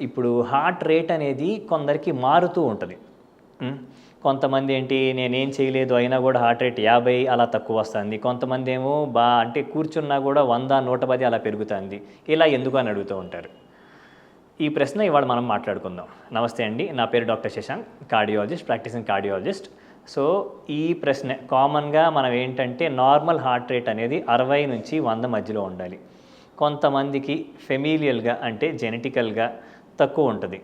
ఇప్పుడు heart rate అనేది కొందరికి మారుతూ ఉంటుంది. కొంతమంది ఏంటి నేనేం చేయలేదు అయినా కూడా హార్ట్ రేట్ యాభై అలా తక్కువ వస్తుంది. కొంతమంది ఏమో బా అంటే కూర్చున్నా కూడా వంద నూట పది అలా పెరుగుతుంది. ఇలా ఎందుకు అని అడుగుతూ ఉంటారు. ఈ ప్రశ్న ఇవాళ మనం మాట్లాడుకుందాం. నమస్తే అండి నా పేరు doctor Shashank cardiologist practising cardiologist. So ఈ ప్రశ్న కామన్గా మనం ఏంటంటే నార్మల్ హార్ట్ రేట్ అనేది అరవై నుంచి వంద మధ్యలో ఉండాలి. కొంతమందికి ఫెమిలియల్గా అంటే జెనెటికల్గా తక్కువ ఉంటుంది.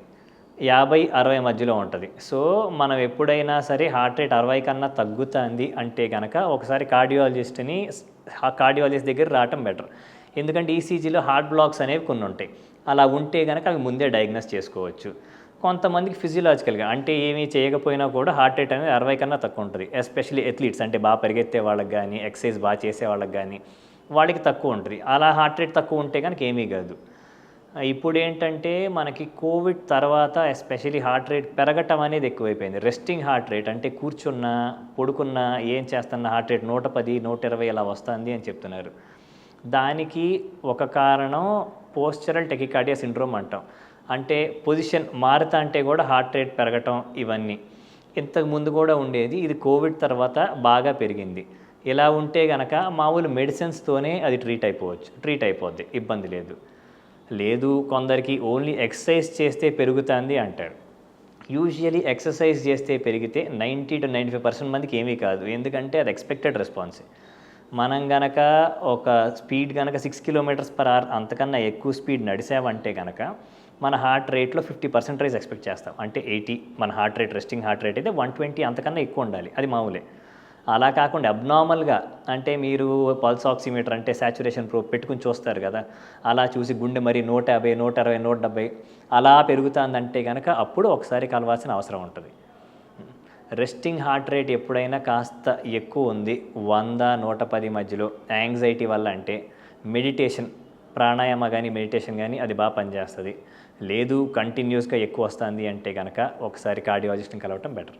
యాభై అరవై మధ్యలో ఉంటుంది. సో మనం ఎప్పుడైనా సరే హార్ట్ రేట్ అరవై కన్నా తగ్గుతుంది అంటే కనుక ఒకసారి కార్డియాలజిస్ట్ని కార్డియాలజిస్ట్ దగ్గర రావటం బెటర్. ఎందుకంటే ఈసీజీలో హార్ట్ బ్లాక్స్ అనేవి కొన్ని ఉంటాయి. అలా ఉంటే కనుక అవి ముందే డయాగ్నోస్ చేసుకోవచ్చు. కొంతమందికి ఫిజియలాజికల్గా అంటే ఏమీ చేయకపోయినా కూడా హార్ట్ రేట్ అనేది అరవై కన్నా తక్కువ ఉంటుంది. ఎస్పెషల్లీ ఎథ్లీట్స్ అంటే బాగా పరిగెత్తే వాళ్ళకి కానీ ఎక్సర్సైజ్ బాగా చేసే వాళ్ళకి కానీ వాళ్ళకి తక్కువ ఉంటుంది. అలా హార్ట్ రేట్ తక్కువ ఉంటే కనుక ఏమీ కాదు. ఇప్పుడు ఏంటంటే మనకి కోవిడ్ తర్వాత ఎస్పెషలీ హార్ట్ రేట్ పెరగటం అనేది ఎక్కువైపోయింది. రెస్టింగ్ హార్ట్ రేట్ అంటే కూర్చున్న పడుకున్న ఏం చేస్తున్న హార్ట్ రేట్ నూట పది నూట ఇరవై ఇలా వస్తుంది అని చెప్తున్నారు. దానికి ఒక కారణం పోస్చరల్ టెకికార్డియా సిండ్రోమ్ అంటాం. అంటే పొజిషన్ మారుతా అంటే కూడా హార్ట్ రేట్ పెరగటం ఇవన్నీ. ఇంతకు ముందు కూడా ఉండేది ఇది కోవిడ్ తర్వాత బాగా పెరిగింది. ఇలా ఉంటే గనక మామూలు మెడిసిన్స్తోనే అది ట్రీట్ అయిపోవచ్చు ట్రీట్ అయిపోద్ది ఇబ్బంది లేదు. లేదు కొందరికి ఓన్లీ ఎక్సర్సైజ్ చేస్తే పెరుగుతుంది అంటారు యూజువలీ ఎక్సర్సైజ్ చేస్తే పెరిగితే ninety two ninety five percent మందికి ఏమీ కాదు. ఎందుకంటే అది ఎక్స్పెక్టెడ్ రెస్పాన్స్. మనం గనక ఒక స్పీడ్ గనక సిక్స్ కిలోమీటర్స్ పర్ అవర్ అంతకన్నా ఎక్కువ స్పీడ్ నడిసామంటే గనక మన హార్ట్ రేట్లో ఫిఫ్టీ పర్సెంట్ రైజ్ ఎక్స్పెక్ట్ చేస్తాం. అంటే ఎయిటీ మన heart rate resting heart rate అయితే వన్ ట్వంటీ అంతకన్నా ఎక్కువ ఉండాలి. అది మామూలే. అలా కాకుండా అబ్నార్మల్గా అంటే మీరు పల్స్ ఆక్సిమీటర్ అంటే సాచురేషన్ ప్రూఫ్ పెట్టుకుని చూస్తారు కదా అలా చూసి గుండె మరి నూట యాభై నూట అరవై నూట డెబ్బై అలా పెరుగుతుందంటే కనుక అప్పుడు ఒకసారి కలవాల్సిన అవసరం ఉంటుంది. రెస్టింగ్ హార్ట్ రేట్ ఎప్పుడైనా కాస్త ఎక్కువ ఉంది వంద నూట పది మధ్యలో. యాంగ్జైటీ వల్ల అంటే మెడిటేషన్ ప్రాణాయామ కానీ మెడిటేషన్ కానీ అది బాగా పనిచేస్తుంది. లేదు కంటిన్యూస్గా ఎక్కువ వస్తుంది అంటే కనుక ఒకసారి కార్డియాలజిస్ట్ని కలవటం బెటర్